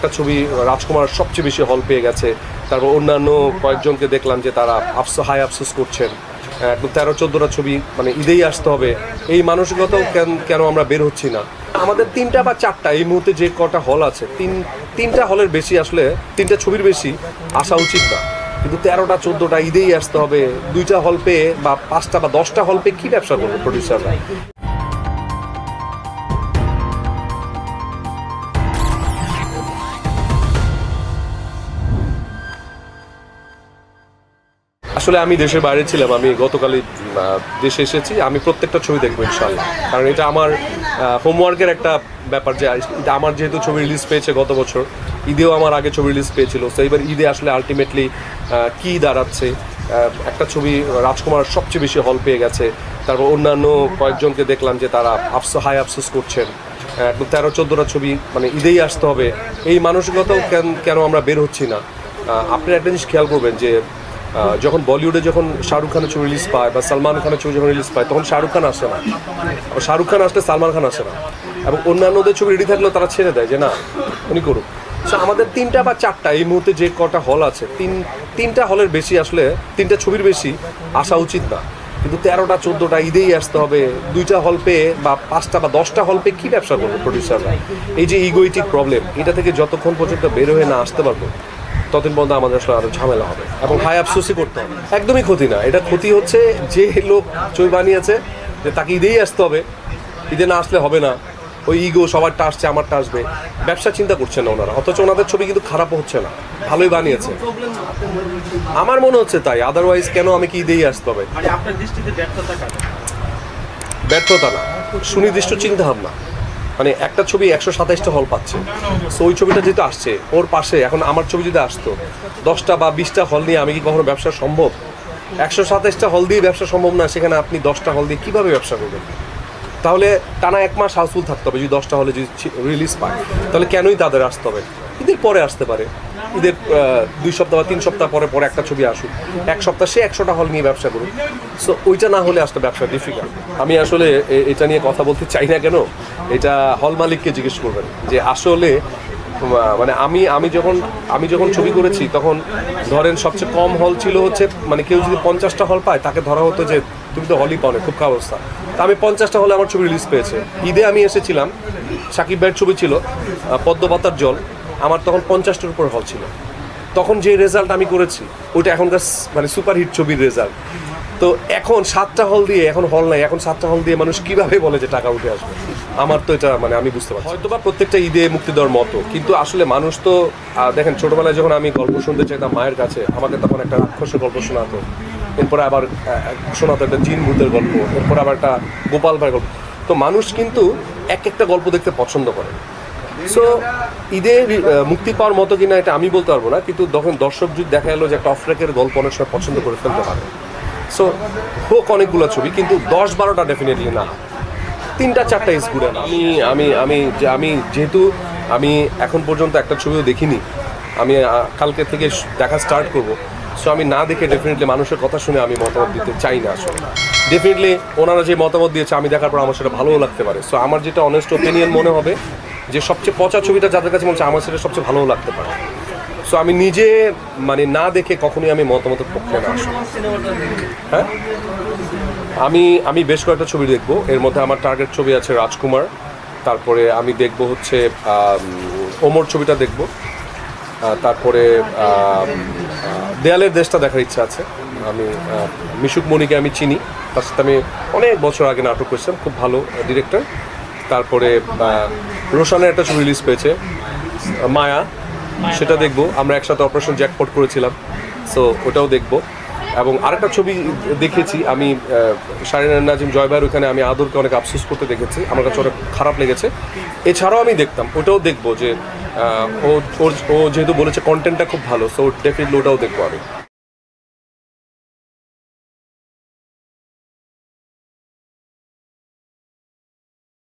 একটা ছবি রাজকুমার সবচেয়ে বেশি হল পেয়ে গেছে। তারপর অন্যান্য কয়েকজনকে দেখলাম যে তারা আফসো হাই আফসোস করছেন। একদম তেরো, চোদ্দোটা ছবি মানে ঈদেই আসতে হবে। এই মানসিকতাও কেন কেন আমরা বের হচ্ছি না? আমাদের তিনটা বা চারটা, এই মুহূর্তে যে কটা হল আছে, তিন তিনটা হলের বেশি আসলে, তিনটা ছবির বেশি আসা উচিত না। কিন্তু তেরোটা, চোদ্দোটা ঈদেই আসতে হবে। দুইটা হল পেয়ে বা পাঁচটা বা দশটা হল পেয়ে কী ব্যবসা করবে প্রডিউসাররা আসলে আমি দেশের বাইরে ছিলাম, আমি গতকালই দেশে এসেছি, আমি প্রত্যেকটা ছবি দেখব ইনশাল্লাহ কারণ এটা আমার হোমওয়ার্কের একটা ব্যাপার যে আমার যেহেতু ছবি রিলিজ পেয়েছে গত বছর, ঈদেও আমার আগে ছবি রিলিজ পেয়েছিল তো এবার ঈদে আসলে আলটিমেটলি কী দাঁড়াচ্ছে একটা ছবি রাজকুমার সবচেয়ে বেশি হল পেয়ে গেছে, তারপর অন্যান্য কয়েকজনকে দেখলাম যে তারা আফসো হাই আফসোস করছেন একদম তেরো, চোদ্দোটা ছবি মানে ঈদেই আসতে হবে, এই মানসিকতাও কেন কেন আমরা বের হচ্ছি না? আপনি একটা জিনিস খেয়াল করবেন যে যখন বলিউডে যখন শাহরুখ খানের ছবি রিলিজ পায় বা সালমান খানের ছবি যখন রিলিজ পায় তখন শাহরুখ খান আসে না। শাহরুখ খান আসলে সালমান খান আসে না। এবং অন্যান্যদের ছবি রেডি থাকলেও তারা ছেড়ে দেয় যে না উনি করুক। So, আমাদের তিনটা বা চারটা এই মুহূর্তে যে কটা হল আছে তিন তিনটা হলের বেশি আসলে তিনটা ছবির বেশি আসা উচিত না। কিন্তু তেরোটা চোদ্দোটা ঈদেই আসতে হবে। দুইটা হল পেয়ে বা পাঁচটা বা দশটা হল পেয়ে কী ব্যবসা করবে প্রডিউসাররা এই যে ইগোইটিক প্রবলেম এটা থেকে যতক্ষণ পর্যন্ত বের হয়ে না আসতে পারব ততদিন পর্যন্ত আমাদের আসলে আরও ঝামেলা হবে। এবং হাই আফসোসই করতে হবে। একদমই ক্ষতি না। এটা ক্ষতি হচ্ছে যে লোক ছবি বানিয়েছে যে তাকে ঈদেই আসতে হবে। ঈদে না আসলে হবে না। ওই ইগো সবারটা আসছে আমারটা আসবে। ব্যবসা চিন্তা করছেন না ওনারা। অথচ ওনাদের ছবি কিন্তু খারাপও হচ্ছে না। ভালোই বানিয়েছে। আমার মনে হচ্ছে তাই। আদারওয়াইজ কেন আমি কি ঈদেই আসতে হবে? ব্যর্থতা না। সুনির্দিষ্ট চিন্তা ভাবনা মানে একটা ছবি একশো সাতাইশটা হল পাচ্ছে। সো ওই ছবিটা যেহেতু আসছে, ওর পাশে, এখন আমার ছবি যদি আসতো, দশটা বা বিশটা হল নিয়ে আমি কি কখনো ব্যবসা সম্ভব? একশো সাতাইশটা হল দিয়ে ব্যবসা সম্ভব না, সেখানে আপনি দশটা হল দিয়ে কীভাবে ব্যবসা করবেন? তাহলে টানা এক মাস হাউসফুল থাকতে হবে, যদি দশটা হলে যদি রিলিজ পায়, তাহলে কেনই তাদের আসতে হবে? ঈদের পরে আসতে পারে। ঈদের দুই সপ্তাহ বা তিন সপ্তাহ পরে পরে একটা ছবি আসুক। এক সপ্তাহ সে একশোটা হল নিয়ে ব্যবসা করুক। সো ওইটা না হলে আসলে ব্যবসা ডিফিকাল্ট আমি আসলে এটা নিয়ে কথা বলতে চাই না কেন? এটা হল মালিককে জিজ্ঞেস করবেন যে আসলে মানে আমি আমি যখন আমি যখন ছবি করেছি, তখন ধরেন সবচেয়ে কম হল ছিল হচ্ছে মানে কেউ যদি পঞ্চাশটা হল পায়, তাকে ধরা হতো যে তুমি তো হলই পাও খুব খারাপ অবস্থা। তা আমি পঞ্চাশটা হলে আমার ছবি রিলিজ পেয়েছে। ঈদে আমি এসেছিলাম, সাকিব ভাইয়ের ছবি ছিল পদ্মপাতার জল। আমার তখন পঞ্চাশটার উপর হল ছিল। তখন যে রেজাল্ট আমি করেছি, ওইটা এখনকার মানে সুপারহিট ছবির রেজাল্ট তো এখন সাতটা হল দিয়ে, এখন হল নাই, এখন সাতটা হল দিয়ে মানুষ কীভাবে বলে যে টাকা উঠে আসবে? আমার তো এটা মানে আমি বুঝতে পারছি হয়তো বা প্রত্যেকটা ঈদে মুক্তি দেওয়ার মতো, কিন্তু আসলে মানুষ তো দেখেন ছোটবেলায় যখন আমি গল্প শুনতে চাইতাম মায়ের কাছে, আমাকে তখন একটা রাক্ষসের গল্প শোনাতো। এরপরে আবার শোনাতো একটা জিন ভূতের গল্প, এরপর আবার একটা গোপাল ভাইয়ের গল্প। তো মানুষ কিন্তু এক একটা গল্প দেখতে পছন্দ করে। সো ঈদে মুক্তি পাওয়ার মতো কিনা এটা আমি বলতে পারব না, কিন্তু তখন দর্শক যদি দেখা এলো যে একটা অফরেকের গল্প অনেক সময় পছন্দ করে ফেলতে পারে। সো হোক অনেকগুলো ছবি, কিন্তু দশ বারোটা ডেফিনেটলি না। তিনটা, চারটা ইস গুড আমি আমি আমি যে, আমি যেহেতু, আমি এখন পর্যন্ত একটা ছবিও দেখিনি, আমি কালকে থেকে দেখা স্টার্ট করব। সো আমি না দেখে ডেফিনেটলি মানুষের কথা শুনে আমি মতামত দিতে চাই না আসলে। ডেফিনেটলি ওনারা যে মতামত দিয়েছে, আমি দেখার পর আমার সেটা ভালোও লাগতে পারে। সো আমার যেটা অনেস্ট ওপিনিয়ন মনে হবে যে সবচেয়ে পচা ছবিটা যাদের কাছে বলছে আমার সেটা সবচেয়ে ভালোও লাগতে পারে। সো আমি নিজে মানে না দেখে কখনোই আমি মতামতের পক্ষে না আসলে হ্যাঁ? আমি আমি বেশ কয়েকটা ছবি দেখব। এর মধ্যে আমার টার্গেট ছবি আছে রাজকুমার। তারপরে আমি দেখব হচ্ছে ওমর ছবিটা দেখব। তারপরে দেয়ালের দেশটা দেখার ইচ্ছা আছে। আমি মিশুক মনিকে আমি চিনি। তার সাথে আমি অনেক বছর আগে নাটক করেছিলাম। খুব ভালো ডিরেক্টর তারপরে রোশানের একটা ছবি রিলিজ পেয়েছে মায়া সেটা দেখব। আমরা একসাথে অপারেশন জ্যাকপট করেছিলাম সো ওটাও দেখব। এবং আরেকটা ছবি দেখেছি আমি শারিন নাজিম জয়বার ওখানে আমি আদরকে অনেক আফসোস করতে দেখেছি আমার কাছে অনেক খারাপ লেগেছে। এছাড়াও আমি দেখতাম ওটাও দেখব যে ও ও যেহেতু বলেছে কন্টেন্টটা খুব ভালো সো ডেফিনেটলি ওটাও দেখব আমি।